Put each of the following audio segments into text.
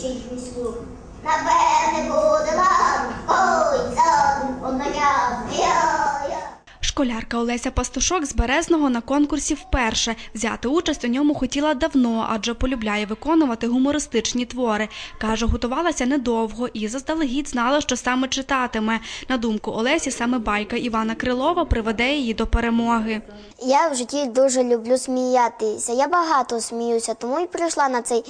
чиїх слух. На берегу водила Школярка Олеся Пастушок з Березного на конкурсі вперше. Взяти участь у ньому хотіла давно, адже полюбляє виконувати гумористичні твори. Каже, готувалася недовго і заздалегідь знала, що саме читатиме. На думку Олесі, саме байка Івана Крилова приведе її до перемоги. Я в житті дуже люблю сміятися. Я багато сміюся, тому і прийшла на цей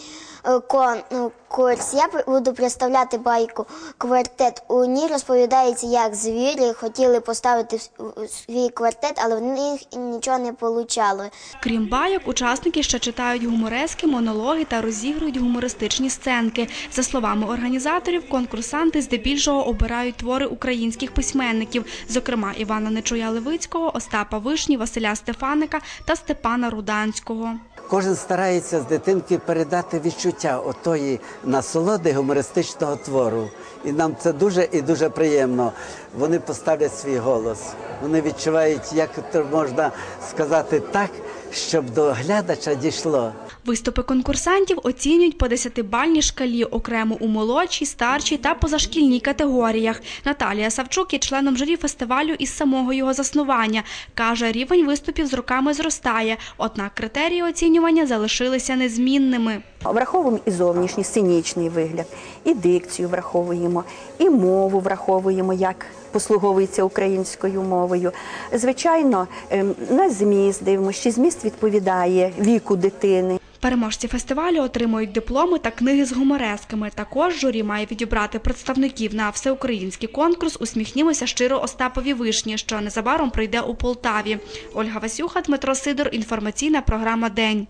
е, конкурс. Я пр- буду представляти байку квартет. У ній розповідається, як звірі хотіли поставити в свій квартет, але в них нічого не вийшло. Крім байок, учасники ще читають гуморески, монологи та розігрують гумористичні сценки. За словами організаторів, конкурсанти здебільшого обирають твори українських письменників, зокрема Івана Нечуя Левицького, Остапа Вишні, Василя Стефаника та Степана Руданського. Кожен старається з дитинки передати відчуття отої насолоди гумористичного твору. І нам це дуже і дуже приємно. Вони поставлять свій голос. Вони відчувають, як можна сказати так, щоб до глядача дійшло. Виступи конкурсантів оцінюють по 10-бальній шкалі окремо у молодшій, старшій та позашкільній категоріях. Наталія Савчук є членом журі фестивалю із самого його заснування. Каже, рівень виступів з роками зростає, однак критерії оцінювання залишилися незмінними. Враховуємо і зовнішній сценічний вигляд, і дикцію враховуємо, і мову враховуємо, як послуговується українською мовою. Звичайно, ем, на зміст дивимося, чи зміст відповідає віку дитини. Переможці фестивалю отримують дипломи та книги з гуморесками. Також журі має відібрати представників на всеукраїнський конкурс Усміхнімося щиро Остапові Вишні, що незабаром пройде у Полтаві. Ольга Васюха, Дмитро Сидор. Інформаційна програма День.